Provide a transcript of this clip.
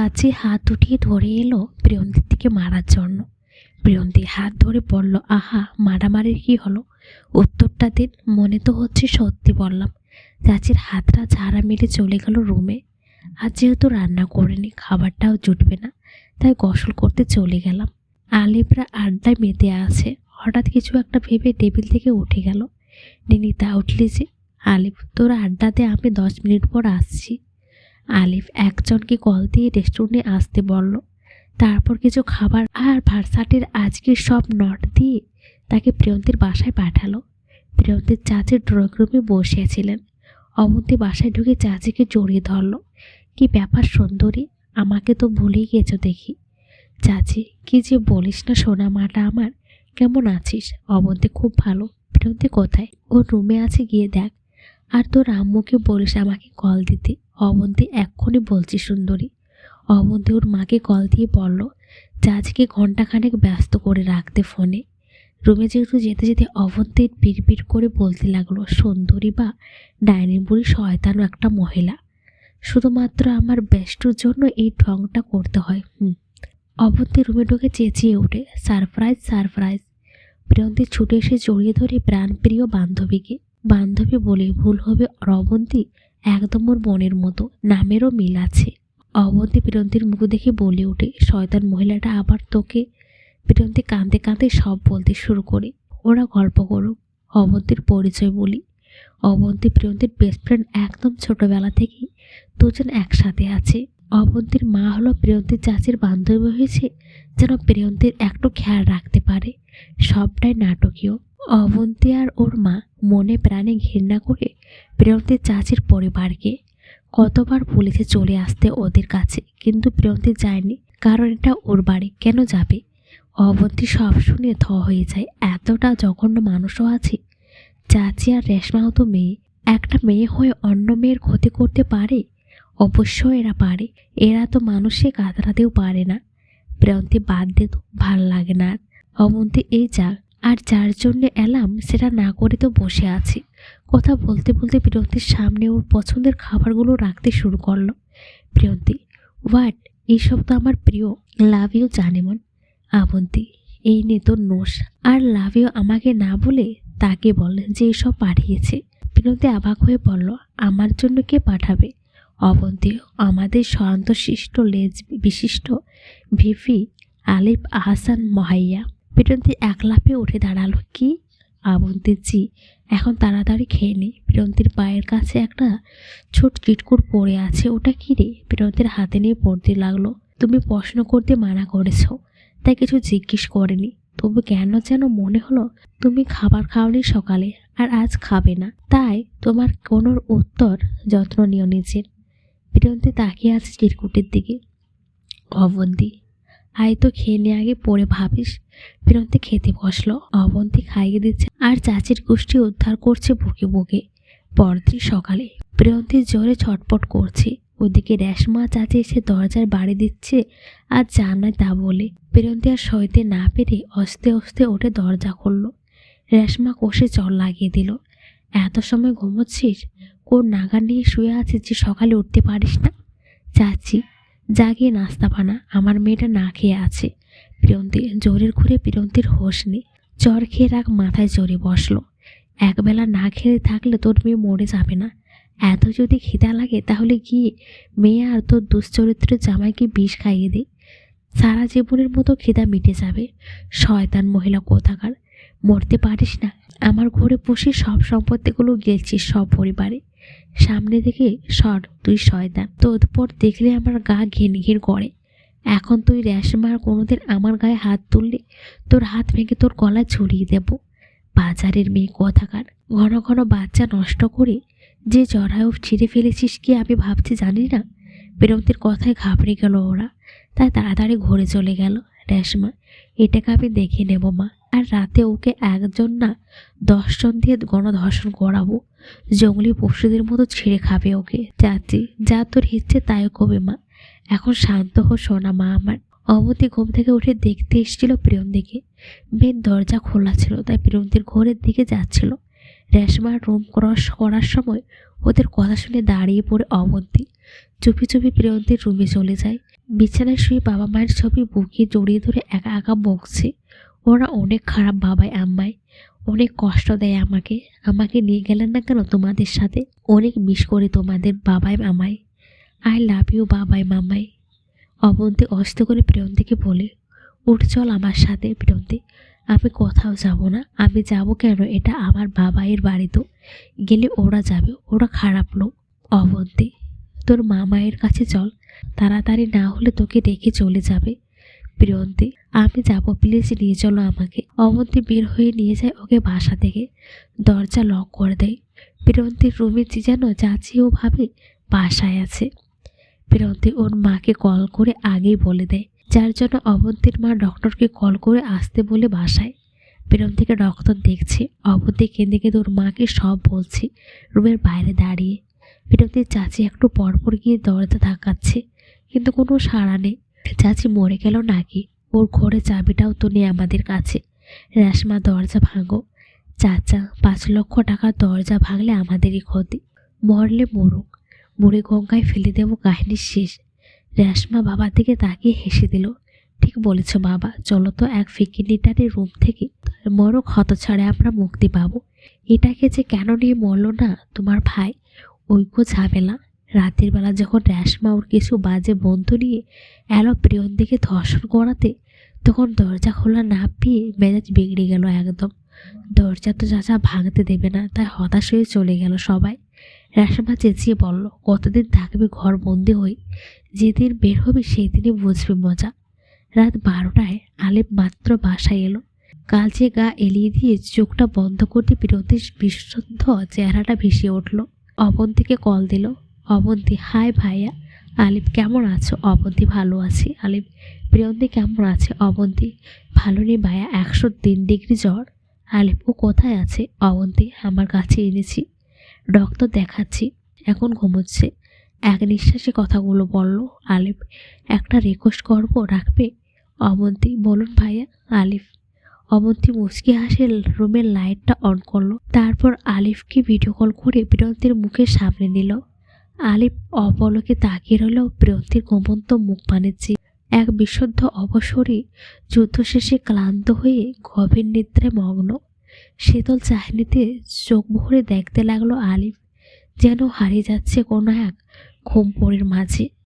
চাচি হাত উঠিয়ে ধরে এলো প্রিয়ন্তীর দিকে মারার জন্য। প্রিয়ন্তী হাত ধরে বলল, আহা, মারামারির কি হলো? উত্তরটা দিন মনে তো হচ্ছে সত্যি বললাম। চাচির হাতটা ঝাড়া মেরে চলে গেল রুমে। আর যেহেতু রান্না করিনি, খাবারটাও জুটবে না, তাই গোসল করতে চলে গেলাম। আলিপরা আড্ডায় মেতে আছে। হঠাৎ কিছু একটা ভেবে টেবিল থেকে উঠে গেল। নিনিতা উঠলি যে আলিফ তোর আড্ডাতে আমি দশ মিনিট পর আসছি। আলিফ একজনকে কল দিয়ে রেস্টুরেন্টে আসতে বলল, তারপর কিছু খাবার আর ভার্সাটির আজকের সব নট দিয়ে তাকে প্রিয়ন্তীর বাসায় পাঠালো। প্রিয়ন্তীর চাচির ড্রয়িং রুমে বসিয়েছিলেন অবন্তী বাসায় ঢুকে চাচিকে জড়িয়ে ধরল, কি ব্যাপার সুন্দরী, আমাকে তো ভুলেই গেছো দেখি। চাচি, কি যে বলিস না সোনা মাটা আমার, কেমন আছিস? অবন্তী খুব ভালো। প্রিয়ন্তী কোথায়? ওর রুমে আছে, গিয়ে দেখ। আর তোর আম্মুকে বলিস আমাকে কল দিতে। অবন্তী এক্ষুনি বলছি সুন্দরী। অবন্তী ওর মাকে কল দিয়ে বলল, চাচিকে ঘন্টাখানেক ব্যস্ত করে রাখতে ফোনে। রুমে যেহেতু যেতে যেতে অবন্তীর বিড়বিড় করে বলতে লাগল, সুন্দরী বা ডাইনিং বুড়ি শয়তানো একটা মহিলা। শুধুমাত্র আমার বেষ্টুর জন্য এই ঢংটা করতে হয়, হুম। অবন্তী রুমে ঢুকে চেঁচিয়ে ওঠে, সারপ্রাইজ সারপ্রাইজ। প্রিয়ন্তী ছুটে এসে জড়িয়ে ধরে প্রাণপ্রিয় বান্ধবীকে। বান্ধবী বলে ভুল হবে অবন্তী একদম ওর বোনের মতো, নামেরও মিল আছে। অবন্তী প্রিয়ন্তীর মুখ দেখে বলে ওঠে, শয়তান মহিলাটা আবার তোকে? প্রিয়ন্তী কাঁদতে কাঁদতে সব বলতে শুরু করে, ওরা গল্প করুক। অবন্তীর পরিচয় বলি, অবন্তী প্রিয়ন্তীর বেস্ট ফ্রেন্ড একদম ছোটবেলা থেকেই দুজন একসাথে আছে। অবন্তীর মা হলো প্রিয়ন্তীর চাচির বান্ধবী হয়েছে, যেন প্রিয়ন্তীর একটু খেয়াল রাখতে পারে। সবটাই নাটকীয়। অবন্তী আর ওর মা মনে প্রাণে ঘৃণা করে প্রিয়ন্তীর চাচির পরিবারকে কতবার বলেছে চলে আসতে ওদের কাছে, কিন্তু প্রিয়ন্তী যায়নি। কারণ এটা ওর বাড়ি কেন যাবে? অবন্তী সব শুনে থ হয়ে যায়, এতটা জঘন্য মানুষও আছে। চাচি আর রেশমাও তো মেয়ে, একটা মেয়ে হয়ে অন্য মেয়ের ক্ষতি করতে পারে? অবশ্যই এরা পারে, এরা তো মানুষে কাতরাতেও পারে না। প্রিয়ন্তী বাদ দে তো, ভালো লাগে না অবন্তী এই যাক আর যার জন্য এলাম, সেটা না করে তো বসে আছি। কথা বলতে বলতে প্রিয়ন্তীর সামনে ওর পছন্দের খাবারগুলো রাখতে শুরু করল। প্রিয়ন্তী হোয়াট? এইসব তো আমার প্রিয়। Love you, Janeman. আবন্তী এই নে তোর নোস। আর লাভ ইউ আমাকে না বলে তাকে বল যে এসব পাঠিয়েছে। প্রিয়ন্তী অবাক হয়ে বলল, আমার জন্য কে পাঠাবে? অবন্তী, আমাদের শান্তশিষ্ট লেজ বিশিষ্ট ভিপি আলিফ আহসান মহাইয়া। প্রিয়ন্তী এক লাফে উঠে দাঁড়াল। কি? আবন্তী জি এখন তাড়াতাড়ি খেয়ে নে। প্রিয়ন্তীর পায়ের কাছে একটা ছোট চিটকুট পড়ে আছে। ওটা কি রে? প্রিয়ন্তীর হাতে নিয়ে পড়তে লাগল। তুমি প্রশ্ন করতে মানা করেছ, তাই কিছু জিজ্ঞেস করেনি। তবু কেন যেন মনে হলো, তুমি খাবার খাওনি সকালে, আর আজ খাবে না। তাই তোমার কোনো উত্তর যত্ন নিও নিজের। প্রিয়ন্তী তাকিয়ে আছে চিরকুটির দিকে। অবন্তী আয় তো খেয়ে নিয়ে আগে, পরে ভাবিস। প্রিয়ন্তী খেতে বসল, অবন্তী খাইয়ে দিচ্ছে, আর চাচির গোষ্ঠী উদ্ধার করছে বুকে বুকে। পরদিন সকালে প্রিয়ন্তী জোরে ছটপট করছে। ওদিকে রেশমা চাচি এসে দরজার বাড়ি দিচ্ছে, আর জানায় তা বলে। প্রিয়ন্তী আর সইতে না পেরে অস্তে অস্তে ওঠে দরজা খুলল। রেশমা কষে জল লাগিয়ে দিল। এত সময় ঘুমোচ্ছিস? কোন নাগার নিয়ে শুয়ে আছিস যে সকালে উঠতে পারিস না? চাচি জাগিয়ে নাস্তা বানা, আমার মেয়েটা না খেয়ে আছে। প্রিয়ন্তী জোরের ঘুরে প্রিয়ন্তীর হোশ নেই চর খেয়ে রাখ, মাথায় জোরে বসল। একবেলা না খেয়ে থাকলে তোর মেয়ে মরে যাবে না। এত যদি খিদা লাগে, তাহলে গিয়ে মেয়ে আর তোর দুশ্চরিত্রের জামাইকে বিষ খাইয়ে দে। সারা জীবনের মতো খিদা মিটে যাবে। শয়তান মহিলা কোথাকার? মরতে পারিস না। আমার ঘরে বসে সব সম্পত্তিগুলো গেলছিস সব পরিবারে। সামনে থেকে সর, তুই শয়তান তোর দেখলে আমার গা ঘিন ঘিন করে। এখন তুই র্যাশ রেশমার কোনোদিন আমার গায়ে হাত তুললে তোর হাত ভেঙে তোর গলায় ছড়িয়ে দেব। বাজারের মেয়ে কথাকার ঘন ঘন বাচ্চা নষ্ট করে যে জরায়ু ছিঁড়ে ফেলেছিস কি আমি ভাবছি জানি না? প্রেমতির কথায় ঘাবড়ে গেল ওরা। তাই তাড়াতাড়ি ঘরে চলে গেল রেশমা এটাকে আমি দেখে নেব মা। আর রাতে ওকে একজন না দশজন দিয়ে গণধর্ষণ করাবো। জঙ্গলি পশুদের মতো ছিঁড়ে খাবে ওকে। চাচি, যা তোর ইচ্ছে তাই কবে মা। এখন শান্ত হো সোনা মা আমার। অবতী ঘুম থেকে উঠে দেখতে এসেছিল প্রিয়ন্তীকে মেয়ের দরজা খোলা ছিল, তাই প্রিয়ন্তীর ঘরের দিকে যাচ্ছিল। রেশমার রুম ক্রস করার সময় ওদের কথা শুনে দাঁড়িয়ে পড়ে অবন্তী চুপি চুপি প্রিয়ন্তীর রুমে চলে যায়। বিছানায় শুয়ে বাবা মায়ের ছবি বুকে জড়িয়ে ধরে একা একা বকছে। ওরা অনেক খারাপ বাবাই আম্মাই অনেক কষ্ট দেয় আমাকে। আমাকে নিয়ে গেলেন না কেন তোমাদের সাথে? অনেক মিস করে তোমাদের বাবাই মামাই আই লাভ ইউ বাবাই মামাই অবন্তী অস্ত করে প্রিয়ন্তীকে বলে, উঠ, চল আমার সাথে প্রিয়ন্তী আমি কোথাও যাব না। আমি যাব কেন? এটা আমার বাবাইয়ের বাড়ি তো। গেলে ওরা যাবে। ওরা খারাপ লোক। অবন্তী, তোর মামায়ের কাছে চল। তাড়াতাড়ি না হলে তোকে দেখে চলে যাবে। প্রিয়ন্তী, আমি যাব, প্লিজ নিয়ে চলো আমাকে। অবন্তী বের হয়ে নিয়ে যায় ওকে বাসা থেকে। দরজা লক করে দেয়। প্রিয়ন্তীর রুমে যে যেন চাচি ও ভাবে বাসায় আছে। প্রিয়ন্তী ওর মাকে কল করে আগেই বলে দেয়। যার জন্য অবন্তীর মা ডক্টরকে কল করে আসতে বলে বাসায়। প্রিয়ন্তীকে ডক্টর দেখছে। অবন্তী কেঁদে কেঁদে ওর মাকে সব বলছে রুমের বাইরে দাঁড়িয়ে। প্রিয়ন্তীর চাচি একটু পরপর গিয়ে দরজা ধাকাচ্ছে কিন্তু কোনো সাড়া নেই। চাচি মরে গেল নাকি? ওর ঘরে চাবিটাও তো নেই আমাদের কাছে। রেশমা দরজা ভাঙো। চাচা, পাঁচ লক্ষ টাকা দরজা ভাঙলে আমাদেরই ক্ষতি। মরলে মরুক। বুড়ি গঙ্গায় ফেলে দেবো কাহিনী শেষ। রেশমা বাবার দিকে তাকিয়ে হেসে দিল, ঠিক বলেছ বাবা, চলো তো এক ফিকিনিটারের রুম থেকে। মরক হত ছাড়ে আমরা মুক্তি পাবো। এটাকে যে কেন নিয়ে মরলো না তোমার ভাই? ঐক্য ঝামেলা। রাতের বেলা যখন রেশমা ওর কিছু বাজে বন্ধু নিয়ে এলো প্রিয়ন দিকে ধর্ষণ করাতে, তখন দরজা খোলা না পেয়ে মেজাজ বিগড়ে গেল একদম। দরজা তো চাচা ভাঙতে দেবে না, তাই হতাশ হয়ে চলে গেল সবাই। রেশমা চেঁচিয়ে বলল, কতদিন থাকবে ঘর বন্দি হয়ে? যেদিন বের হবে সেই দিনই বুঝবে মজা। রাত বারোটায় আলেপ মাত্র বাসায় এলো। কালচে গা এলিয়ে দিয়ে চোখটা বন্ধ করতে বিরতির বিশুদ্ধ চেহারাটা ভেসে উঠল। অপন থেকে কল দিল অবন্তী, হাই ভাইয়া। আলিপ কেমন আছো? অবন্তী, ভালো আছি। আলিপ প্রিয়ন্তী, কেমন আছে? অবন্তী, ভালো নেই ভাইয়া, একশো তিন ডিগ্রি জ্বর। আলিপ ও কোথায় আছে? অবন্তী, আমার কাছে এনেছি। ডক্টর দেখাচ্ছি, এখন ঘুমোচ্ছে। এক নিঃশ্বাসে কথাগুলো বলল, আলিফ, একটা রিকোয়েস্ট করব, রাখবে? অবন্তী, বলুন ভাইয়া, আলিফ। অবন্তী মুচকি হাসে রুমের লাইটটা অন করল। তারপর আলিফকে ভিডিও কল করে প্রিয়ন্তীর মুখের সামনে নিল। আলিফ অপলকে তাকিয়ে রইল প্রিয়ন্তীর ঘুমন্ত মুখ বাণিজ্যে এক বিশুদ্ধ অবসরে যুদ্ধ শেষে ক্লান্ত হয়ে গভীর নিদ্রায় মগ্ন। শীতল চাহনিতে চোখ ভরে দেখতে লাগল আলিফ যেন হারিয়ে যাচ্ছে কোনো এক ঘুমপড়ির মাঝে।